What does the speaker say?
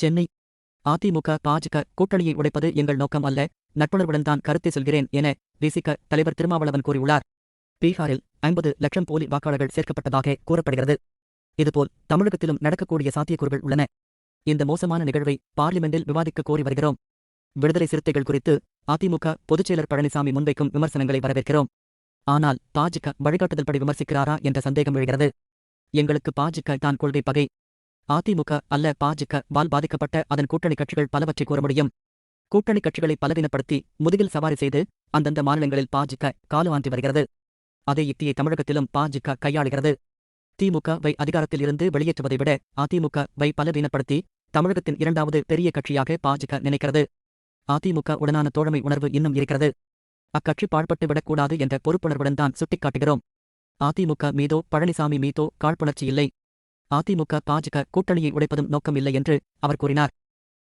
சென்னை. அதிமுக பாஜக கூட்டணியை உடைப்பது எங்கள் நோக்கம் அல்ல. நட்புணர்வுடன் தான் கருத்தை சொல்கிறேன் என விசிக தலைவர் திருமாவளவன் கூறியுள்ளார். பீகாரில் ஐம்பது லட்சம் போலி வாக்காளர்கள் சேர்க்கப்பட்டதாக கூறப்படுகிறது. இதுபோல் தமிழகத்திலும் நடக்கக்கூடிய சாத்தியக்கூறுகள் உள்ளன. இந்த மோசமான நிகழ்வை பார்லிமெண்டில் விவாதிக்க கோரி வருகிறோம். விடுதலை சிறுத்தைகள் குறித்து அதிமுக பொதுச்செயலர் பழனிசாமி முன்வைக்கும் விமர்சனங்களை வரவேற்கிறோம். ஆனால் பாஜக வழிகாட்டுதல்படி விமர்சிக்கிறாரா என்ற சந்தேகம் எழுகிறது. எங்களுக்கு பாஜக தான் கொள்கை பகை. அதிமுக அல்ல பாஜக வால் பாதிக்கப்பட்ட அதன் கூட்டணி கட்சிகள் பலவற்றை கூற முடியும். கூட்டணி கட்சிகளை பலவீனப்படுத்தி முதுகில் சவாரி செய்து அந்தந்த மாநிலங்களில் பாஜக காலுவாந்தி வருகிறது. அதே யுக்தியை தமிழகத்திலும் பாஜக கையாளுகிறது. திமுக வை அதிகாரத்தில் இருந்து வெளியேற்றுவதை விட அதிமுக வை பலவீனப்படுத்தி தமிழகத்தின் இரண்டாவது பெரிய கட்சியாக பாஜக நினைக்கிறது. அதிமுக உடனான தோழமை உணர்வு இன்னும் இருக்கிறது. அக்கட்சி பாழ்பட்டு விடக்கூடாது என்ற பொறுப்புணர்வுடன் தான் சுட்டிக்காட்டுகிறோம். அதிமுக மீதோ பழனிசாமி மீதோ காழ்ப்புணர்ச்சி இல்லை. அதிமுக பாஜக கூட்டணியை உடைப்பதும் நோக்கம் இல்லை என்று அவர் கூறினார்.